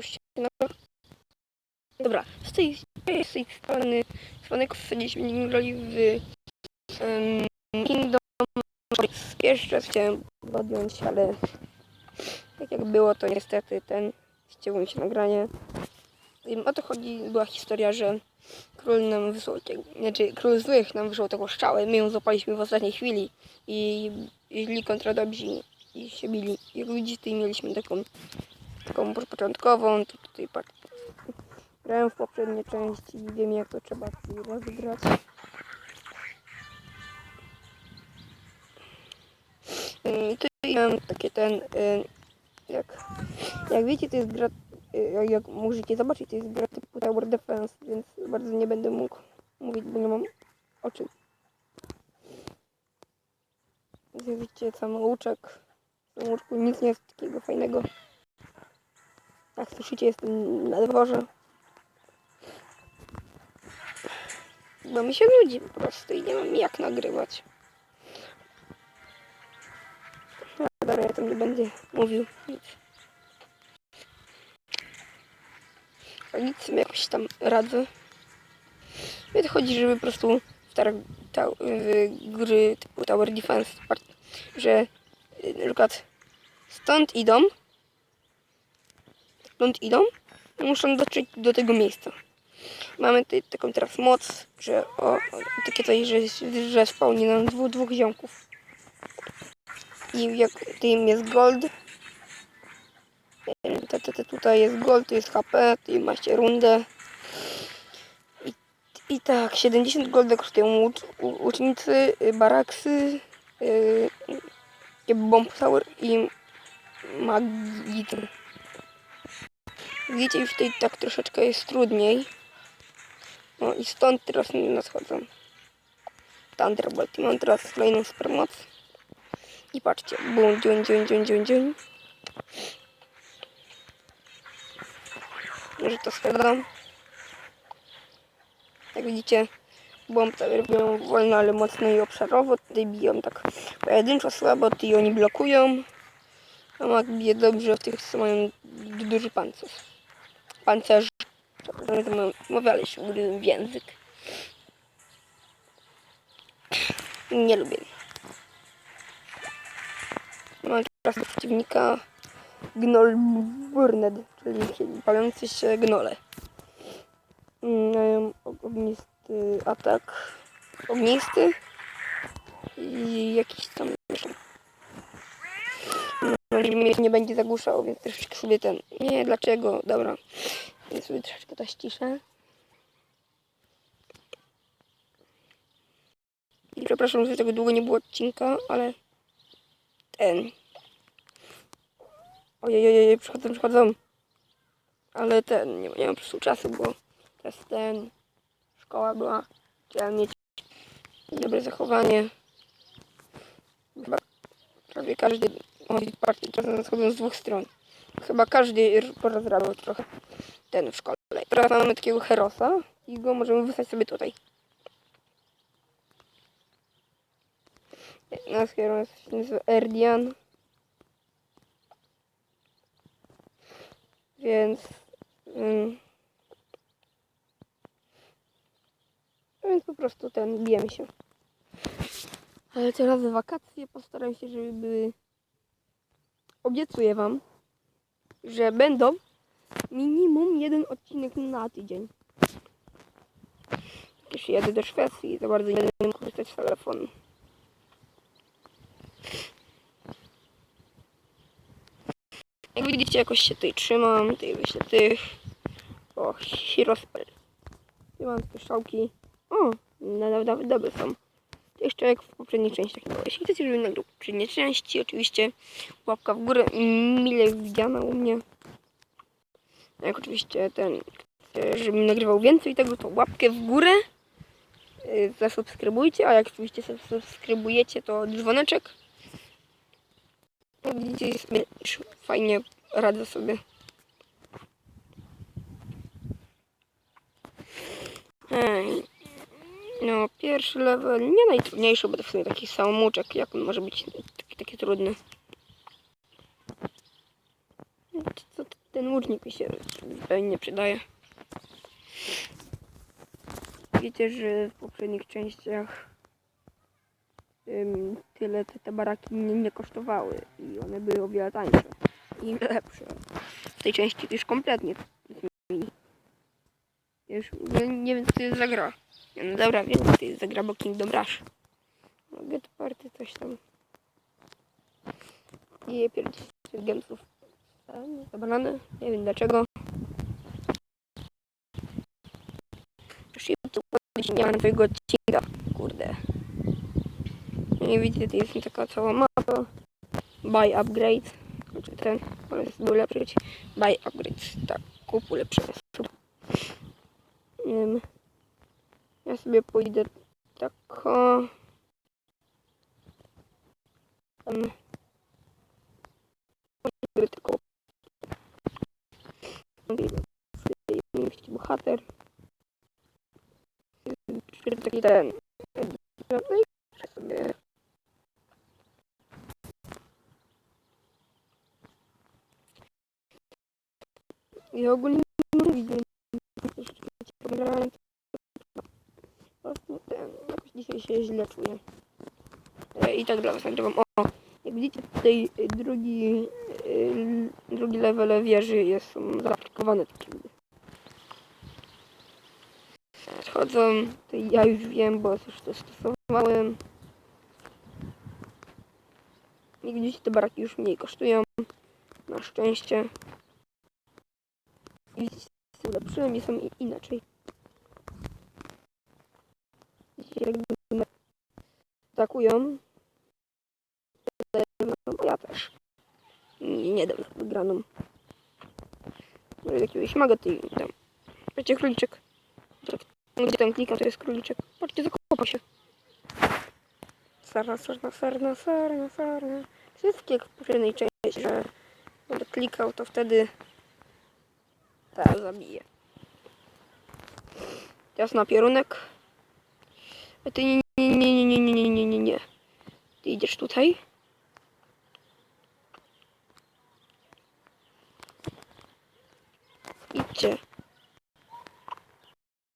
Się nagra. Dobra, z tej, z tej strony wsadziliśmy nim grali w um, Kingdom Hearts. Raz chciałem podjąć, ale tak jak było, to niestety ten mi się nagranie. O to chodzi, była historia, że król nam wysłał, znaczy król złych nam wysłał taką szczałę, my ją złapaliśmy w ostatniej chwili i źli kontra dobrzy i się bili. Jak widzicie, mieliśmy taką, taką początkową, to tutaj patrz, grałem w poprzedniej części i wiem jak to trzeba rozegrać. I tutaj mam takie ten, y, jak, jak wiecie, to jest gra, y, jak- możecie zobaczyć, to jest gra typu Tower Defense, więc bardzo nie będę mógł mówić, bo nie mam o czym. Widzicie, samouczek. W samouczku nic nie jest takiego fajnego. Jak słyszycie, jestem na dworze. Bo mi się nudzi po prostu i nie mam jak nagrywać. No, Dobra, ja tam nie będę mówił nic. A nic sobie jakoś tam radzę. I chodzi, żeby po prostu w, tar- ta- w gry typu Tower Defense, że na przykład stąd idą, stąd idą, muszą dotrzeć do tego miejsca. Mamy tutaj taką teraz moc, że o, takie coś, że, że spełni nam dwóch, dwóch ziomków. I jak tym jest gold, tutaj jest gold, tu jest HP, tutaj macie rundę. I, i tak, 70 golda kosztują ucz, u, ucznicy, y, baraksy, yy, bomb tower i magitr. Widzicie, już tutaj tak troszeczkę jest trudniej. No i stąd teraz nadchodzą Thunderbolt. I mam teraz kolejną supermoc. I patrzcie, bum, dziun, dziun, dziun, dziun, dziun. Może to sprzedam. Jak widzicie, bomb biją wolno, ale mocno i obszarowo. Tutaj biją tak pojedynczo słabo, tutaj oni blokują. A mag bije dobrze w tych, co mają du- duży pancerz. Pancerz. Mówialiśmy w język. Nie lubię. Mam teraz przeciwnika Gnoll Burned, czyli palący się gnole. Mają ognisty atak. Ognisty. I jakiś tam że mnie nie będzie zagłuszał, więc troszeczkę sobie ten... Nie, dlaczego? Dobra. Więc sobie troszeczkę to ściszę. I przepraszam, że tego długo nie było odcinka, ale ten. Ojej, ojej, przychodzą, przychodzą. Ale ten, nie, nie mam po prostu czasu, bo teraz ten, szkoła była, chciałem mieć dobre zachowanie. Chyba prawie każdy, patrzcie, teraz schodzą z dwóch stron. Chyba każdy porozrabiał trochę ten w szkole. Teraz mamy takiego herosa i go możemy wysłać sobie tutaj. Nasz heros się nazywa Erdian. Więc... no więc po prostu ten, bijemy się. Ale teraz wakacje postaram się, żeby były... Obiecuję wam, że będą minimum jeden odcinek na tydzień. Już jadę do Szwecji i za bardzo nie będę korzystać z telefonu. Jak widzicie, jakoś się tutaj trzymam, tutaj wyślę tych. O, Hirospel. Tu mam te strzałki. O, nawet dobre są. Jeszcze jak w poprzedniej częściach było. Jeśli chcecie, żebym nagrał poprzednie części, oczywiście łapka w górę, mile widziana u mnie. Jak oczywiście ten, chcecie, żebym nagrywał więcej tego, to łapkę w górę. y, Zasubskrybujcie, a jak oczywiście subskrybujecie, to dzwoneczek. Widzicie, jest fajnie radzę sobie. Ej. No, pierwszy level, nie najtrudniejszy, bo to w sumie taki samouczek, jak on może być taki, taki trudny. Co ten łucznik mi się zupełnie nie przydaje. Wiecie, że w poprzednich częściach ym, tyle te, te baraki nie, nie kosztowały i one były o wiele tańsze i lepsze. W tej części już kompletnie zmienili. Już nie, nie wiem co to jest za gra. Ja, No dobra, wiem co to jest za gra, bo Kingdom Rush. No, Get Party coś tam. I pierdzić z gamesów. Za banany. Nie wiem dlaczego. Się nie ma na twojego odcinka. Kurde. Nie widzicie, to jest taka cała mapa. Buy upgrade. Znaczy ten, ale jest ulepszyć. Buy upgrade. Tak, kup ulepszenie. Nie wiem. Ja sobie pójdę tak o... Tam... Tylko... Bohater. Taki ten... No i sobie... Ja ogólnie nie widzę. Właśnie ten, jakoś dzisiaj się źle czuję. E, I tak dla was nagrywam. O, jak widzicie tutaj y, drugi, y, drugi level wieży jest są zaaplikowane takie Schodzą, to ja już wiem, bo już to stosowałem. Jak widzicie te baraki już mniej kosztują. Na szczęście. Widzicie, są lepsze i są inaczej. Jakby atakują. Ja też. Nie, nie dam wygraną. Może jakiegoś maga tam. Patrzcie, króliczek. Gdzie tam klikam, to jest króliczek. Patrzcie, zakopa się. Sarna, sarna, sarna, sarna, sarna. Wszystkie w jednej części, że będę klikał, to wtedy ta zabije. Teraz na pierunek. A ty nie, nie, nie, nie, nie, nie, nie, nie idziesz tutaj. Idźcie.